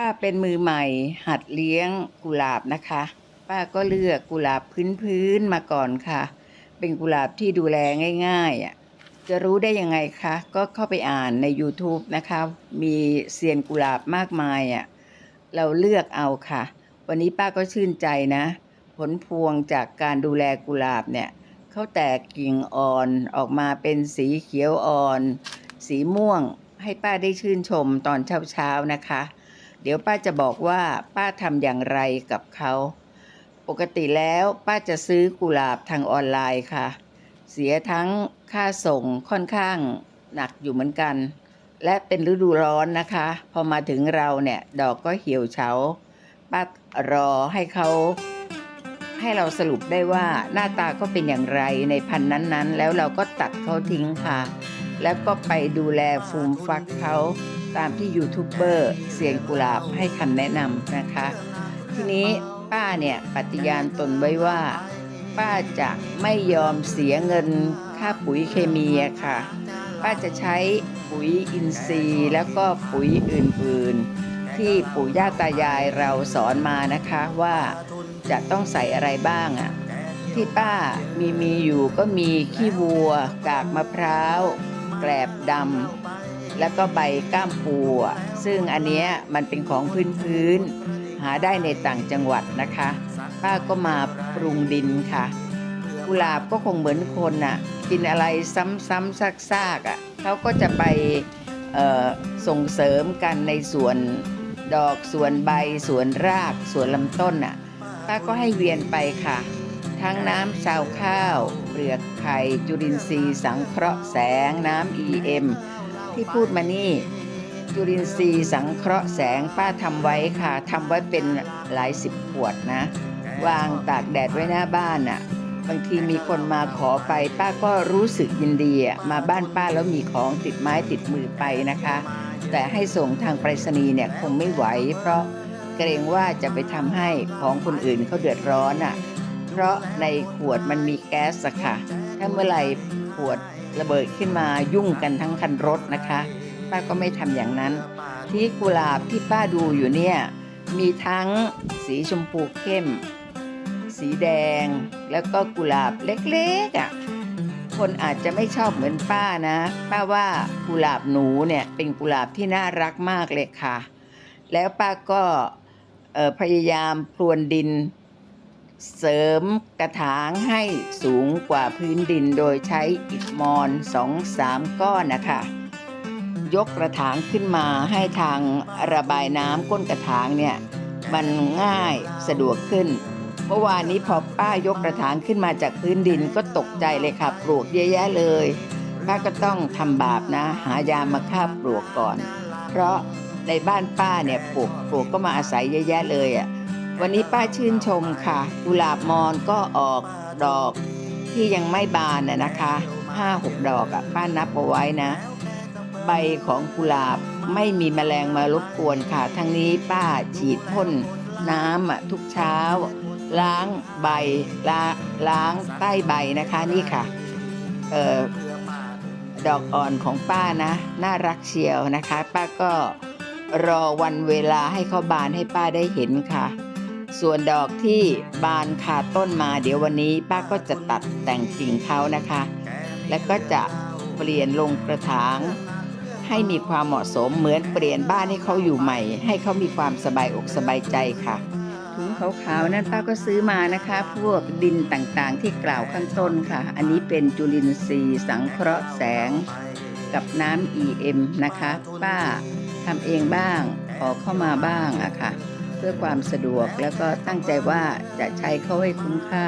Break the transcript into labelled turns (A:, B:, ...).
A: ป้าเป็นมือใหม่ หัดเลี้ยงกุหลาบนะคะ ป้าก็เลือกกุหลาบพื้นๆมาก่อนค่ะ เป็นกุหลาบที่ดูแลง่ายๆอะจะรู้ได้ยังไงคะ ก็เข้าไปอ่านใน YouTube นะคะ มีเซียนกุหลาบมากมายอะ เราเลือกเอาค่ะ วันนี้ป้าก็ชื่นใจนะ ผลพวงจากการดูแลกุหลาบเนี่ย เขาแตกกิ่งอ่อนออกมาเป็นสีเขียวอ่อน สีม่วง ให้ป้าได้ชื่นชมตอนเช้าๆนะคะ เดี๋ยวป้าจะบอกว่าป้าทำอย่างไรกับเขา ปกติแล้วป้าจะซื้อกุหลาบทางออนไลน์ค่ะ เสียทั้งค่าส่งค่อนข้างหนักอยู่เหมือนกัน และเป็นฤดูร้อนนะคะ พอมาถึงเราเนี่ยดอกก็เหี่ยวเฉาป้ารอให้เขาให้เราสรุปได้ว่าหน้าตาก็เป็นอย่างไรในพันธุ์นั้นๆ แล้วเราก็ตัดเขาทิ้งค่ะ แล้วก็ไปดูแลฟูมฟักเขา ตามที่ยูทูบเบอร์เสียงกุหลาบให้คำแนะนำนะคะ ทีนี้ป้าเนี่ยปฏิญาณตนไว้ว่า ป้าจะไม่ยอมเสียเงินค่าปุ๋ยเคมีค่ะ ป้าจะใช้ปุ๋ยอินทรีย์ แล้วก็ปุ๋ยอื่นๆ ที่ปู่ย่าตายายเราสอนมานะคะว่าจะต้องใส่อะไรบ้างอะที่ป้ามีมีอยู่ก็มีขี้วัว กากมะพร้าว แกลบดำ แล้วก็ใบก้ามปูซึ่งอันเนี้ยมันเป็นของพื้นพื้น หาได้ในต่างจังหวัดนะคะ ป้าก็มาปรุงดินค่ะกุหลาบก็คงเหมือนคนน่ะกินอะไรซ้ำๆซากๆอะเขาก็จะไปส่งเสริมกันในส่วนดอกส่วนใบส่วนรากส่วนลำต้นน่ะป้าก็ให้เวียนไปค่ะ ทั้งน้ำชาวข้าว เปลือกไข่จุลินทรีย์สังเคราะห์แสงน้ำ EM ที่พูดมานี่จุลินทรีย์สังเคราะห์แสงป้าทำไว้ค่ะทำไว้เป็นหลายสิบขวดนะ วางตากแดดไว้หน้าบ้านน่ะ บางทีมีคนมาขอไป ป้าก็รู้สึกยินดีอะมาบ้านป้าแล้วมีของติดไม้ติดมือไปนะคะ แต่ให้ส่งทางไปรษณีย์เนี่ยคงไม่ไหว เพราะเกรงว่าจะไปทำให้ของคนอื่นเขาเดือดร้อนอะ เพราะในขวดมันมีแก๊สอะค่ะ ถ้าเมื่อไหร่ขวด ระเบิดขึ้นมายุ่งกันทั้งคันรถนะคะ ป้าก็ไม่ทำอย่างนั้น ที่กุหลาบที่ป้าดูอยู่เนี่ยมีทั้งสีชมพูเข้ม สีแดง แล้วก็กุหลาบเล็กๆอะคนอาจจะไม่ชอบเหมือนป้านะ ป้าว่ากุหลาบหนูเนี่ยเป็นกุหลาบที่น่ารักมากเลยค่ะ แล้วป้าก็พยายามพรวนดิน เสริมกระถางให้สูงกว่าพื้นดินโดยใช้อิฐมอนสองสามก้อนนะคะ ยกกระถางขึ้นมาให้ทางระบายน้ำก้นกระถางเนี่ยมันง่ายสะดวกขึ้น เมื่อวานนี้พอป้ายกกระถางขึ้นมาจากพื้นดินก็ตกใจเลยค่ะปลวกเยอะแยะเลย ป้าก็ต้องทำบาปนะ หายามาฆ่าปลวกก่อน เพราะในบ้านป้าเนี่ยปลวกปลวกก็มาอาศัยเยอะแยะเลยอะ วันนี้ป้าชื่นชมค่ะ กุหลาบมอนก็ออกดอกที่ยังไม่บานน่ะนะคะห้าหกดอกอะป้านับเอาไว้นะ ใบของกุหลาบไม่มีแมลงมารบกวนค่ะ ทั้งนี้ป้าฉีดพ่นน้ำอะทุกเช้า ล้างใบล้าล้างใต้ใบนะคะนี่ค่ะเอ่อดอกอ่อนของป้านะ น่ารักเชียวนะคะ ป้าก็รอวันเวลาให้เขาบานให้ป้าได้เห็นค่ะ ส่วนดอกที่บานขาต้นมา เดี๋ยววันนี้ป้าก็จะตัดแต่งกิ่งเขานะคะ แล้วก็จะเปลี่ยนลงกระถาง ให้มีความเหมาะสมเหมือนเปลี่ยนบ้านให้เขาอยู่ใหม่ ให้เขามีความสบายอกสบายใจค่ะถุงขาวๆนั้นป้าก็ซื้อมานะคะ พวกดินต่างๆที่กล่าวข้างต้นค่ะ อันนี้เป็นจุลินทรีย์สังเคราะห์แสง กับน้ำ EM นะคะ ป้าทำเองบ้างขอเข้ามาบ้างอะค่ะ พื่อความสะดวกแล้วก็ตั้งใจว่าจะใช้เขาให้คุ้มค่า